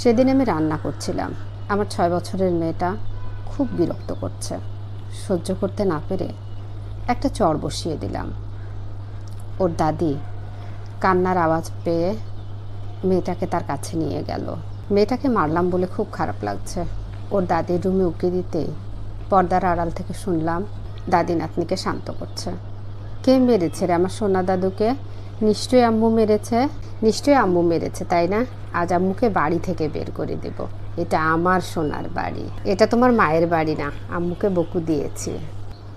সেদিন আমি রান্না করছিলাম। আমার ছয় বছরের মেয়েটা খুব বিরক্ত করছে। সহ্য করতে না পেরে একটা চর বসিয়ে দিলাম। ওর দাদি কান্নার আওয়াজ পেয়ে মেয়েটাকে তার কাছে নিয়ে গেল। মেয়েটাকে মারলাম বলে খুব খারাপ লাগছে। ওর দাদির রুমে উকি দিতেই পর্দার আড়াল থেকে শুনলাম দাদি নাতনিকে শান্ত করছে। কে মেরেছে রে আমার সোনা দাদুকে? নিশ্চয়ই আম্মু মেরেছে। নিশ্চয়ই আম্মু মেরেছে, তাই না? আজ আম্মুকে বাড়ি থেকে বের করে দেব। এটা আমার সোনার বাড়ি। এটা তোমার মায়ের বাড়ি না, আম্মুকে বকু দিয়েছি।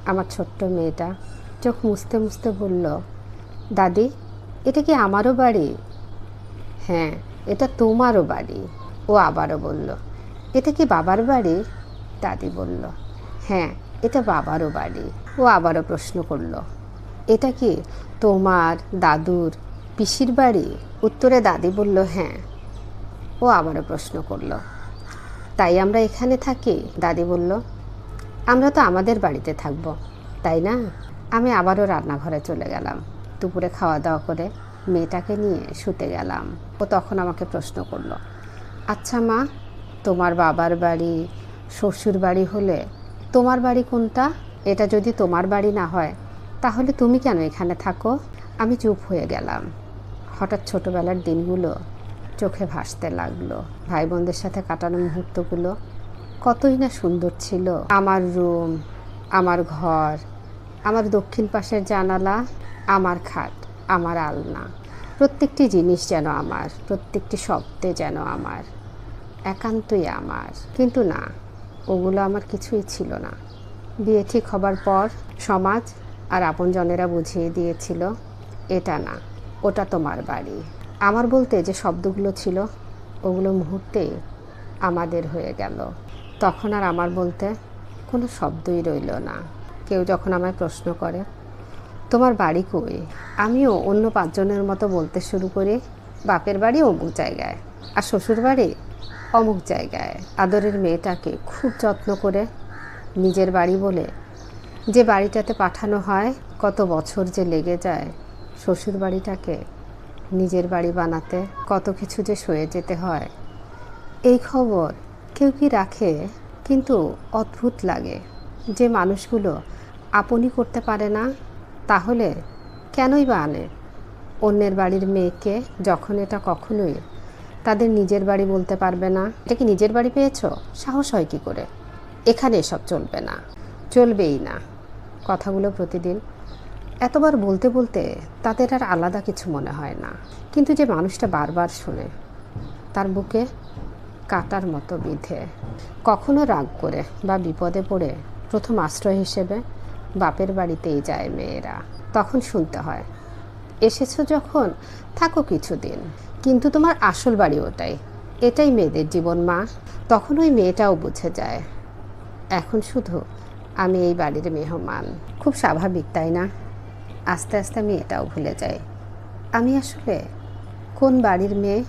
আমার ছোট্ট মেয়েটা চোখ মুছতে মুছতে বলল, দাদি, এটা কি আমারও বাড়ি? হ্যাঁ এটা তোমারও বাড়ি। ও আবারও বলল, এটা কি বাবার বাড়ি? দাদি বলল হ্যাঁ এটা বাবারও বাড়ি। ও আবারও প্রশ্ন করল এটা কি তোমার দাদুর পিসির বাড়ি? উত্তরে দাদি বলল হ্যাঁ। ও আবারও প্রশ্ন করল, তাই আমরা এখানে থাকি? দাদি বলল, আমরা তো আমাদের বাড়িতে থাকব, তাই না? আমি আবারও রান্নাঘরে চলে গেলাম। দুপুরে খাওয়া দাওয়া করে মেয়েটাকে নিয়ে শুতে গেলাম। ও তখন আমাকে প্রশ্ন করল আচ্ছা মা, তোমার বাবার বাড়ি, শ্বশুর বাড়ি হলে তোমার বাড়ি কোনটা? এটা যদি তোমার বাড়ি না হয় তাহলে তুমি কেন এখানে থাকো? আমি চুপ হয়ে গেলাম। হঠাৎ ছোটোবেলার দিনগুলো চোখে ভাসতে লাগল। ভাই বোনদের সাথে কাটানো মুহূর্তগুলো কতই না সুন্দর ছিল। আমার রুম, আমার ঘর, আমার দক্ষিণ পাশের জানালা, আমার খাট, আমার আলনা। প্রত্যেকটি জিনিস যেন আমার, প্রত্যেকটি শব্দে যেন আমার, একান্তই আমার। কিন্তু না, ওগুলো আমার কিছুই ছিল না। বিয়ে ঠিক হবার পর সমাজ আর আপনজনেরা বুঝিয়ে দিয়েছিল, এটা না, ওটা তোমার বাড়ি। আমার বলতে যে শব্দগুলো ছিল, ওগুলো মুহূর্তে আমাদের হয়ে গেল। তখন আর আমার বলতে কোনো শব্দই রইল না। কেউ যখন আমায় প্রশ্ন করে, তোমার বাড়ি কই? আমিও অন্য পাঁচজনের মতো বলতে শুরু করি, বাপের বাড়ি অমুক জায়গায়, আর শ্বশুর বাড়ি অমুক জায়গায়। আদরের মেয়েটাকে খুব যত্ন করে নিজের বাড়ি বলে যে বাড়িটাতে পাঠানো হয়, কত বছর যে লেগে যায় শ্বশুর বাড়িটাকে নিজের বাড়ি বানাতে, কত কিছু যে সয়ে যেতে হয়। এই খবর কেউ কি রাখে? কিন্তু অদ্ভুত লাগে যে মানুষগুলো আপনি করতে পারে না, তাহলে কেনই বা আনে? অন্যের বাড়ির মেয়েকে যখন এটা কখনোই তাদের নিজের বাড়ি বলতে পারবে না। এটা কি নিজের বাড়ি পেয়েছ? সাহস হয় কী করে? এখানে এসব চলবে না। চলবেই না কথাগুলো প্রতিদিন। এতবার বলতে বলতে তাদের আর আলাদা কিছু মনে হয় না। কিন্তু যে মানুষটা বারবার শোনে, তার বুকে কাটার মতো বিধে। কখনো রাগ করে বা বিপদে পড়ে প্রথম আশ্রয় হিসেবে বাপের বাড়িতেই যায় মেয়েরা। তখন শুনতে হয়, এসেছ যখন, থাকো কিছুদিন, কিন্তু তোমার আসল বাড়ি ওটাই। এটাই মেয়েদের জীবন মা। তখন ওই মেয়েটাও বুঝে যায়, এখন শুধু আমি এই বাড়ির মেহমান। খুব স্বাভাবিক, তাই না? আস্তে আস্তে আমি এটাও ভুলে যাই আমি আসলে কোন বাড়ির মেয়ে?